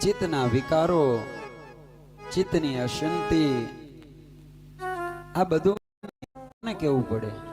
ચિત્તના વિકારો ચિત્તની અશાંતિ આ બધું કેવું પડે?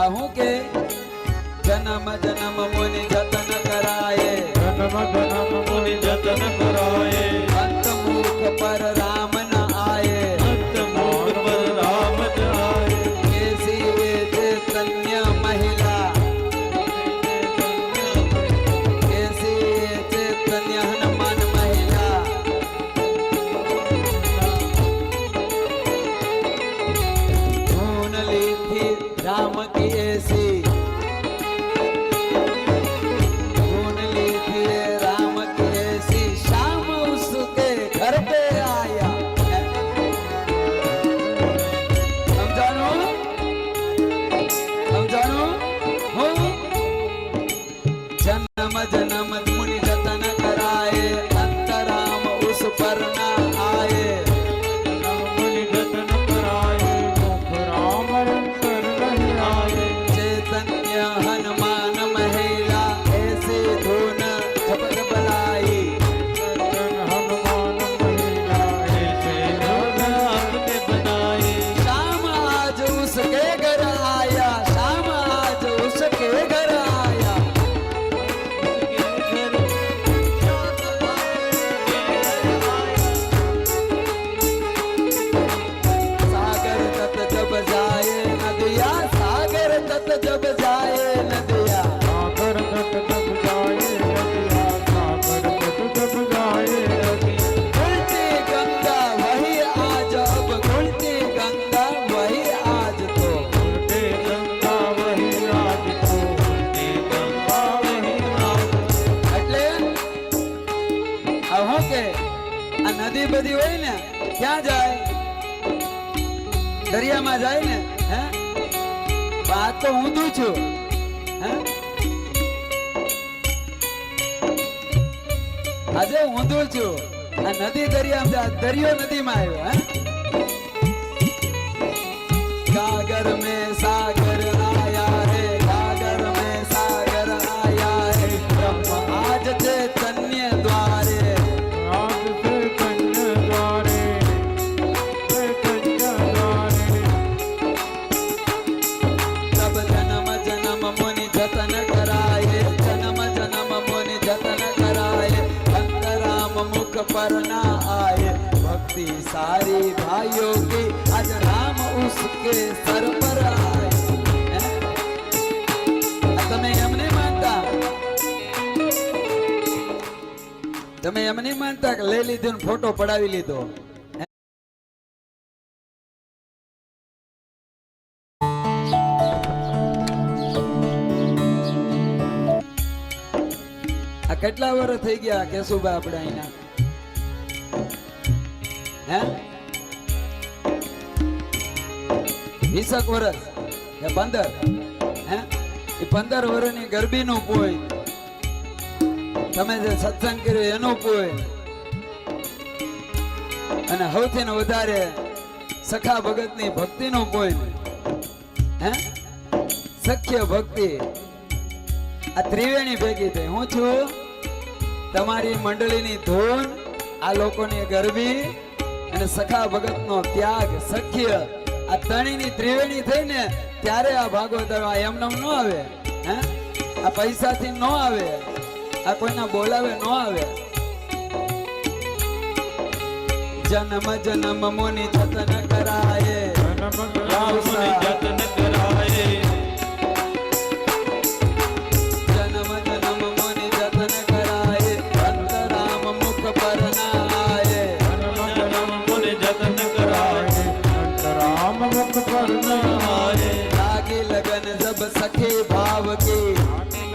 આ હું કે? જન્મ જન્મ મુનિ જતન કરાય. જન્મ જન્મ મુનિ જતન કરાય. અંત મુખ પર રામ ನಮದ ગટ જગ જાય નદિયા સાગર ગટ જગ આજ તો એટલે હવે કે આ નદી બધી હોય ને ક્યાં જાય? દરિયામાં જાય ને આ તો ઊંધું છું. આજે ઊંધું છું. આ નદી દરિયા દરિયો નદીમાં આવ્યો, હે? સાગર મેં સાગર पर ना आए। भक्ति सारी भाइयों की, आज राम उसके सर पर आए। તમે એમ નહીં તમે એમ નહીં માનતા કે લઈ લીધો ફોટો પડાવી લીધો કેટલા વર્ષ થઈ ગયા કેશુભાઈ આપણે અહીંયા? હે? વીસક વર્ષ કે પંદર. હે? એ પંદર વર્ષની ગરબીનું પોય. તમે જે સત્સંગ કર્યો એનું પોય. અને સૌથી વધારે સખા ભગતની ભક્તિનું પોય. હે? સખ્ય ભક્તિ. આ ત્રિવેણી ભેગી થઈ. હું છું? તમારી મંડળીની ધૂન, આ લોકોની ગરબી અને સખા ભગતનો ત્યાગ સખ્ય. આ ત્રણેયની ત્રિવેણી થઈને ત્યારે આ ભાગવત આ એમનેમ ન આવે, હે? આ પૈસાથી ન આવે, આ કોઈના બોલાવે ન આવે. જન્મ જન્મ મોની જતન કરાય. જન્મ જતન કરાય જબ સખી ભાવ की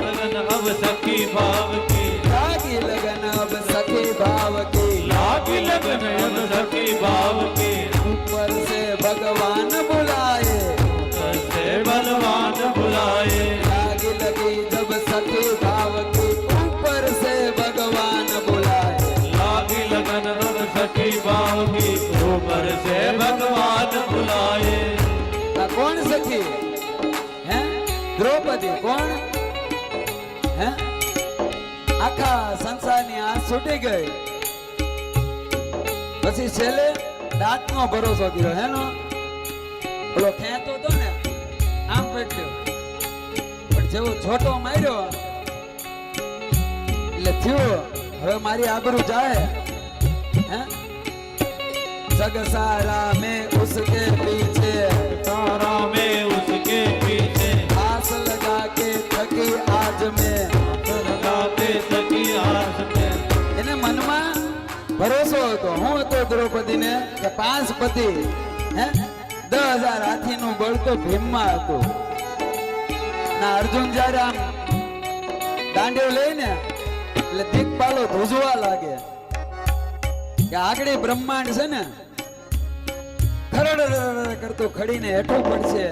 लगन अब सखी भाव की लागी लगन अब सखी भाव की लागी लगन अब सखी भाव की ऊपर से भगवान बुलाए આ ગઈ. પછી છેલ્લે દાંતનો ભરોસો કર્યો હેનો ઓલો ખેંચતો હતો ને. આમ બેઠ્યો પણ જેવો છોટો માર્યો, એટલે થયું, હવે મારી આબરૂ જાય. હે? સગ સારા મેં ઉસકે પીછે દ્રૌપદીને કે પાંચ પતિ હે? દસ હજાર હાથીનું બળ તો ભીમમાં હતું. ના, અર્જુન જ્યારે આમ દાંડીઓ લઈને, એટલે દીકપાલો ધ્રુજવા લાગે. કે આગળ બ્રહ્માંડ છે ને ખરડ કરતું ખડીને હેઠું પડશે.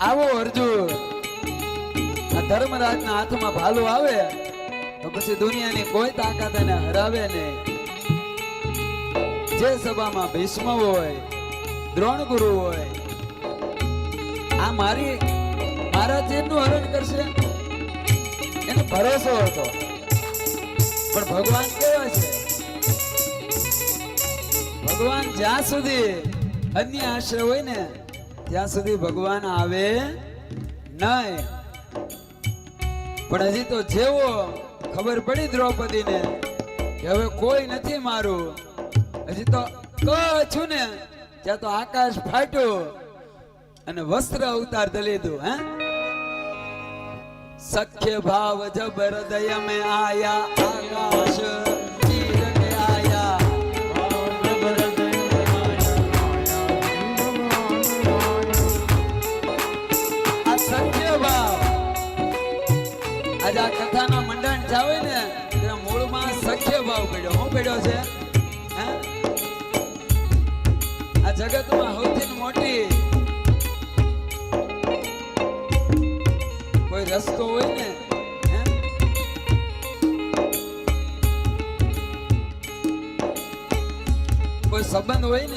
આવો અર્જુન. આ ધર્મરાજના હાથમાં ભાલું આવે. તો પછી દુનિયાની કોઈ તાકાત એને હરાવે નહીં. જે સભામાં ભીષ્મ હોય, દ્રોણ ગુરુ હોય, આ મારી, મારા ચીરનું હરણ કરશે? એનો ભરોસો હતો. પણ ભગવાન કેવા છે? ભગવાન જ્યાં સુધી અન્ય આશ્રય હોય ને, ત્યાં સુધી ભગવાન આવે નહીં. પણ હજી તો જેવો ખબર પડી દ્રૌપદીને કે હવે કોઈ નથી મારું. હજી તો ક છું ને ત્યાં તો આકાશ ફાટ્યો અને વસ્ત્ર અવતાર દલીધું હે? સખ્ય ભાવ જબ હૃદય મે આયા જગતમાં સૌથી મોટી. કોઈ રસ્તો હોય ને કોઈ સંબંધ હોય ને?